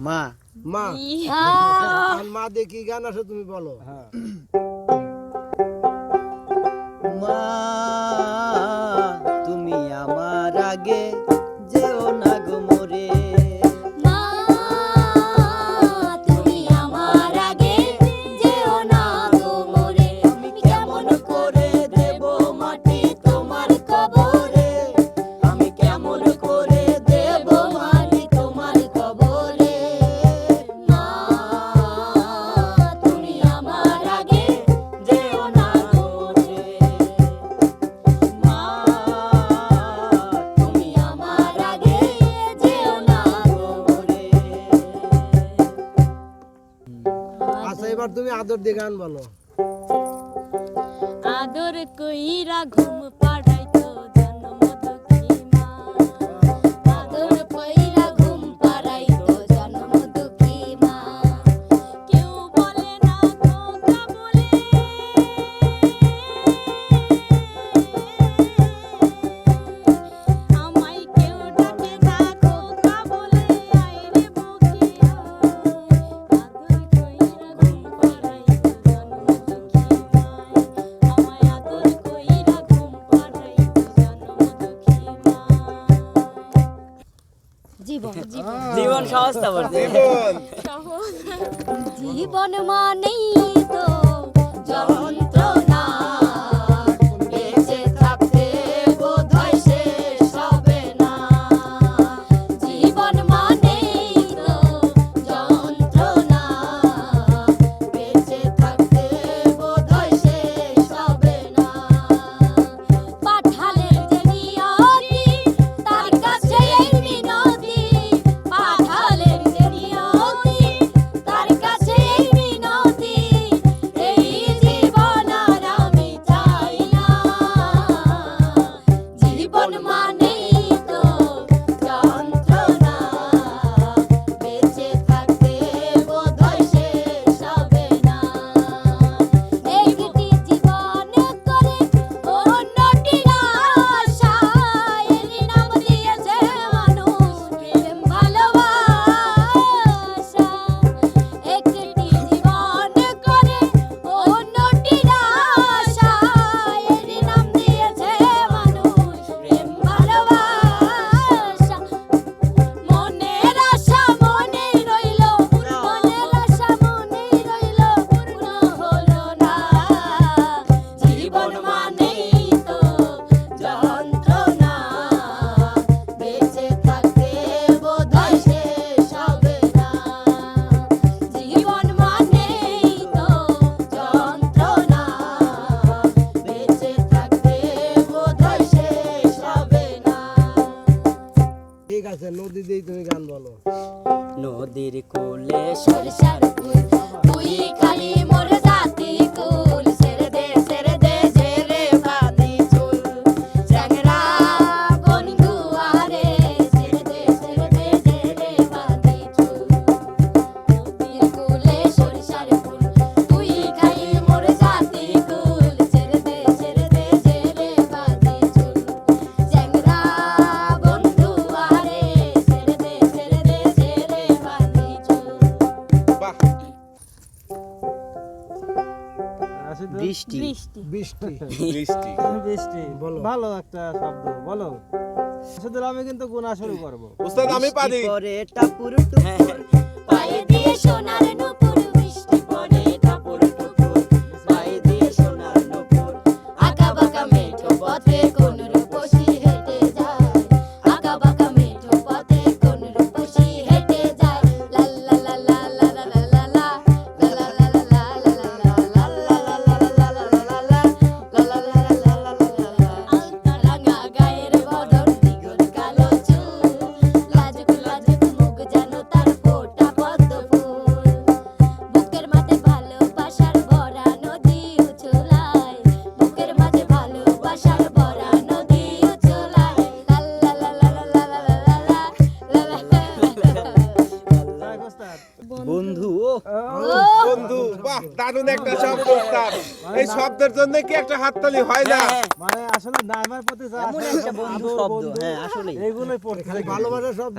মা। মা। মা দেখি গান আছে তুমি বলো। হ্যাঁ। এবার তুমি আদর দিয়ে গান বলো। আদর কইরা ঘুম জীবন সহজতা বলতে জীবন। মানেই তো জীবন আছে নদী দিয়েই তুমি গান বলো। নদীর কোলে সরিষার ফুল তুই খালি মোর জাত বৃষ্টি। বৃষ্টি। বৃষ্টি। বৃষ্টি। বলো। ভালো একটা শব্দ বলো। শুধু আমি কিন্তু গুণা শুরু করব। উস্তাদ আমি পারি। পরে টাপুর টুপুর হ্যাঁ, হ্যাঁ। পায়ে দিয়ে সোনার নূপুর শব্দের জন্য কি একটা হাততালি হয় না? হ্যাঁ, হ্যাঁ। মানে আসলে নার্ভার পথে এমন একটা বন্ধু শব্দ হ্যাঁ আসলে এইগুলোই পড়ে খালি ভালোবাসার শব্দ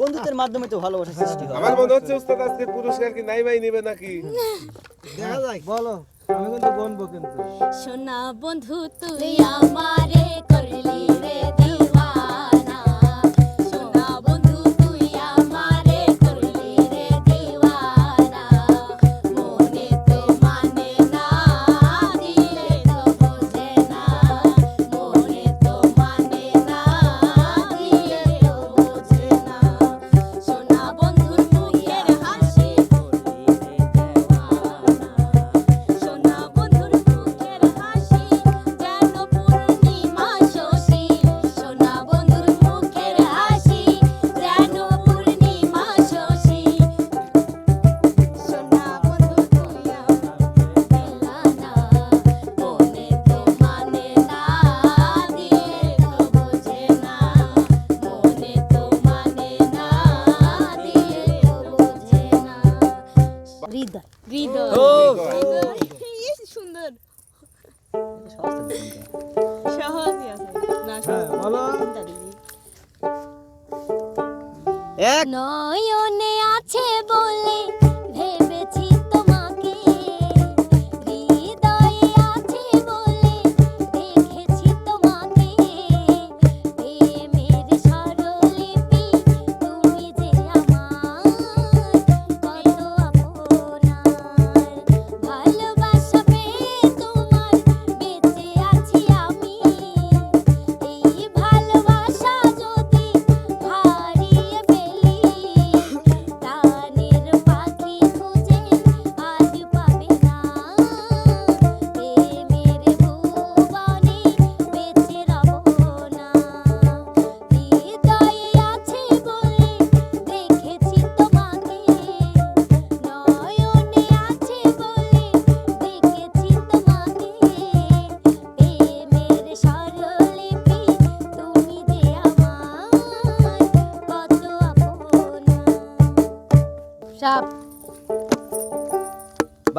বন্ধুত্বের মাধ্যমে তো ভালোবাসা হ্যাঁ। সৃষ্টি হয়। আমার মনে হচ্ছে উস্তাদ আজকে পুরস্কার কি নাই ভাই নেবে নাকি? দেখা যাক বলো। আমি কিন্তু বনবো কিন্তু। সোনা বন্ধু তুই আমারে করলি। হৃদয় হৃদয় সুন্দর সহজই আছে না এক। নয়নে আছে বলে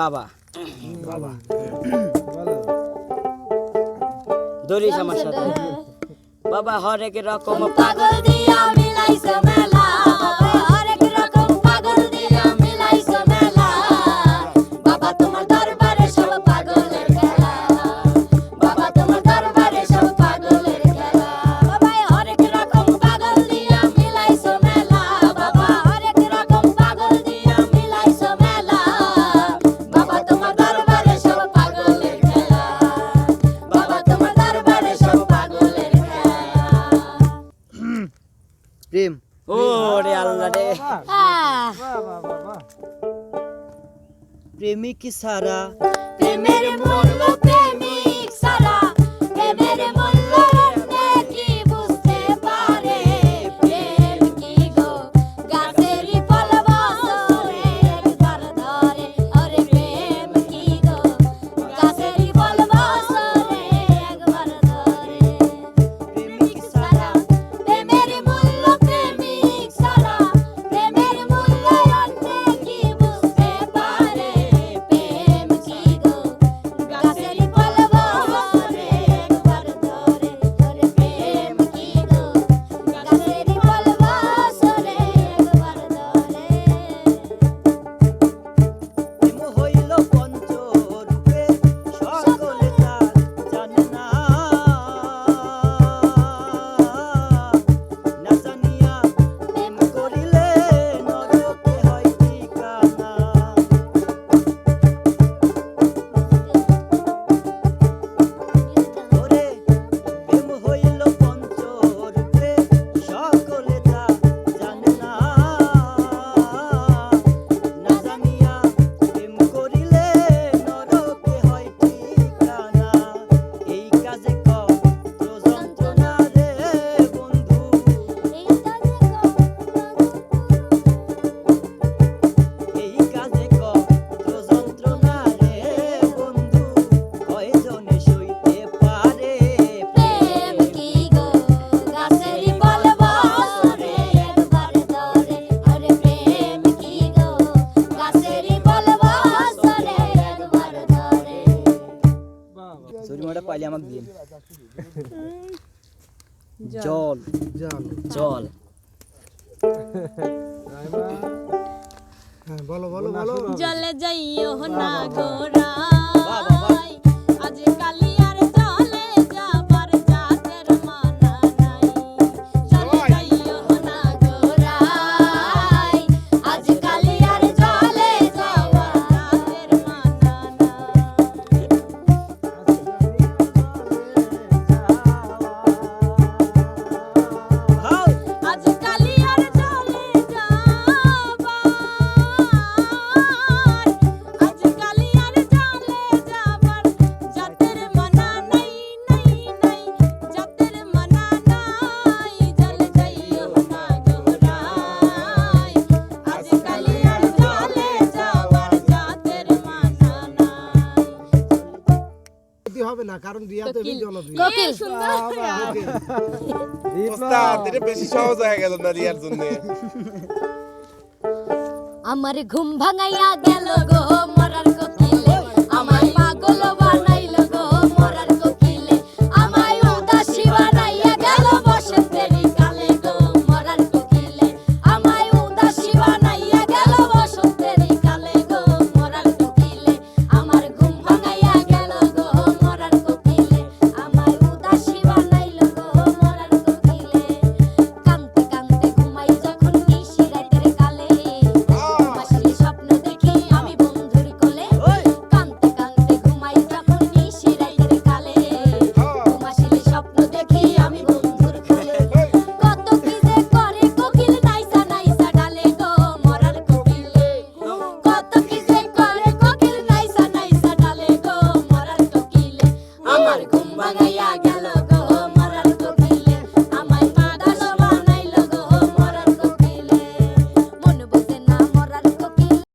বাবা। বাবা। দৌড়িস আমার সাথে। হ্যাঁ। বাবা হরেক রকম পাগল। দিয়া মিলাইছ মেলা। প্রেম। ও রে আল্লাহ রে। প্রেমিক সারা প্রেমের ভোর জানার দিন। জল। জল। জল। হ্যাঁ বলো বলো বলো। জলে যাইও না গোরাই আজ কালি এটা বেশি সহজ হয়ে গেল না রিয়ার জন্য? আমার ঘুম ভাঙাইয়া গেল গো মরার কোকিলে। আমার পাগল বানাই